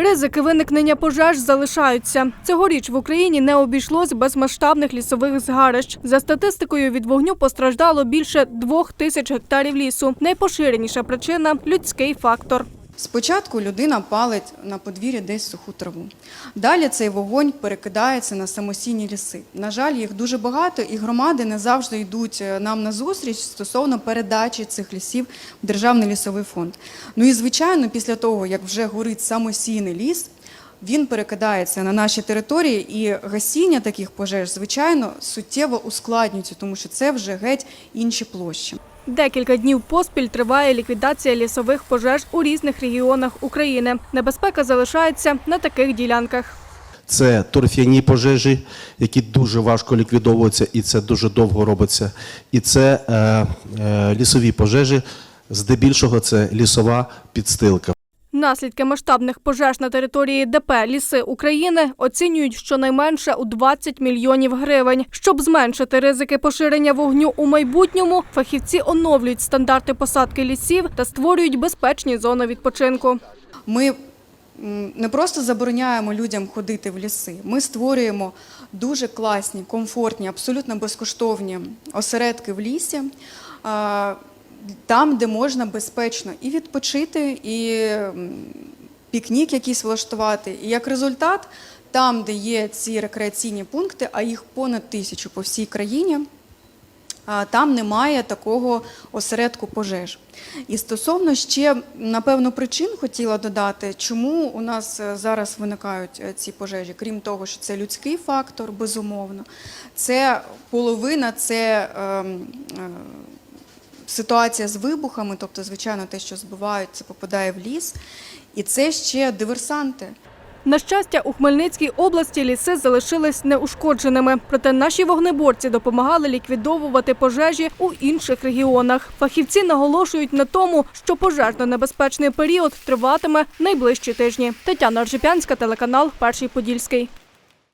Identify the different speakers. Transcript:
Speaker 1: Ризики виникнення пожеж залишаються. Цьогоріч в Україні не обійшлось без масштабних лісових згарищ. За статистикою, від вогню постраждало більше двох тисяч гектарів лісу. Найпоширеніша причина людський фактор.
Speaker 2: Спочатку людина палить на подвір'ї десь суху траву. Далі цей вогонь перекидається на самосійні ліси. На жаль, їх дуже багато, і громади не завжди йдуть е, нам на зустріч стосовно передачі цих лісів в Державний лісовий фонд. Ну і звичайно, після того, як вже горить самосійний ліс, він перекидається на наші території, і гасіння таких пожеж, звичайно, суттєво ускладнюється, тому що це вже геть інші площі.
Speaker 1: Декілька днів поспіль триває ліквідація лісових пожеж у різних регіонах України. Небезпека залишається на таких ділянках.
Speaker 3: Це торф'яні пожежі, які дуже важко ліквідовуються, і це дуже довго робиться. І це е, е, лісові пожежі, здебільшого це лісова підстилка.
Speaker 1: Наслідки масштабних пожеж на території ДП Ліси України оцінюють щонайменше у 20 мільйонів гривень. Щоб зменшити ризики поширення вогню у майбутньому, фахівці оновлюють стандарти посадки лісів та створюють безпечні зони відпочинку.
Speaker 2: Ми не просто забороняємо людям ходити в ліси, ми створюємо дуже класні, комфортні, абсолютно безкоштовні осередки в лісі, там, де можна безпечно і відпочити, і пікнік якийсь влаштувати. І як результат, там, де є ці рекреаційні пункти, а їх понад тисячу по всій країні, там немає такого осередку пожеж. І стосовно ще, напевно, причин хотіла додати, чому у нас е, зараз виникають е, ці пожежі, крім того, що це людський фактор, безумовно. Це половина, це ем, е, ситуація з вибухами, тобто, звичайно, те, що збивають, це попадає в ліс. І це ще диверсанти.
Speaker 1: На щастя, у Хмельницькій області ліси залишились неушкодженими. Проте наші вогнеборці допомагали ліквідовувати пожежі у інших регіонах. Фахівці наголошують на тому, що пожежно-небезпечний період триватиме найближчі тижні. Тетяна Ржепянська, телеканал Перший Подільський.